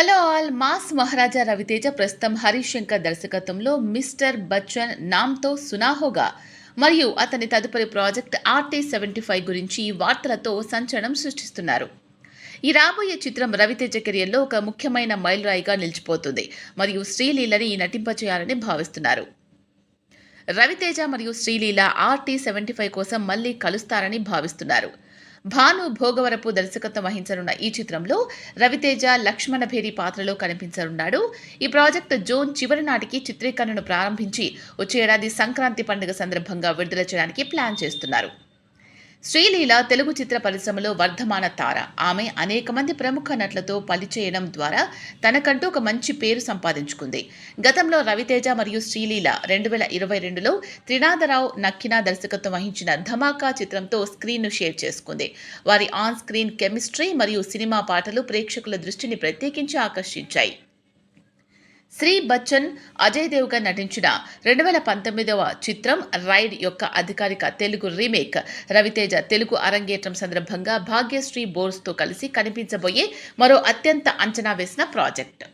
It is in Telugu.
Hello all mass Maharaja Ravi Teja ప్రస్తుతం హరీష్ శంకర్ దర్శకత్వంలో మిస్టర్ బచ్చన్ నామ్తో సునాహోగా. మరియు అతని తదుపరి ప్రాజెక్ట్ ఆర్టీ సెవెంటీ ఫైవ్ గురించి వార్తలతో సంచలనం సృష్టిస్తున్నారు. ఈ రాబోయే చిత్రం రవితేజ కెరియర్లో ఒక ముఖ్యమైన మైలురాయిగా నిలిచిపోతుంది మరియు శ్రీలీలని నటింపచేయాలని భావిస్తున్నారు. రవితేజ మరియు శ్రీలీల ఆర్టీ సెవెంటీ ఫైవ్ కోసం మళ్ళీ కలుస్తారని భావిస్తున్నారు. భాను భోగవరపు దర్శకత్వం వహించనున్న ఈ చిత్రంలో రవితేజ లక్ష్మణ భేరి పాత్రలో కనిపించనున్నాడు. ఈ ప్రాజెక్ట్ జూన్ చివరి నాటికి చిత్రీకరణను ప్రారంభించి వచ్చే ఏడాది సంక్రాంతి పండుగ సందర్భంగా విడుదల చేయడానికి ప్లాన్ చేస్తున్నారు. శ్రీలీల తెలుగు చిత్ర పరిశ్రమలో వర్ధమాన తార. ఆమె అనేక మంది ప్రముఖ నటులతో పనిచేయడం ద్వారా తనకంటూ ఒక మంచి పేరు సంపాదించుకుంది. గతంలో రవితేజ మరియు శ్రీలీల రెండు వేల ఇరవై రెండులో త్రినాథరావు నక్కినా దర్శకత్వం వహించిన ధమాకా చిత్రంతో స్క్రీన్ను షేర్ చేసుకుంది. వారి ఆన్ స్క్రీన్ కెమిస్ట్రీ మరియు సినిమా పాటలు ప్రేక్షకుల దృష్టిని ప్రత్యేకించి ఆకర్షించాయి. శ్రీ బచ్చన్ అజయ్ దేవ్గా నటించిన రెండు వేల పంతొమ్మిదవ చిత్రం రైడ్ యొక్క అధికారిక తెలుగు రీమేక్ రవితేజ తెలుగు అరంగేట్రం సందర్భంగా భాగ్యశ్రీ బోర్స్తో కలిసి కనిపించబోయే మరో అత్యంత అంచనా వేసిన ప్రాజెక్ట్.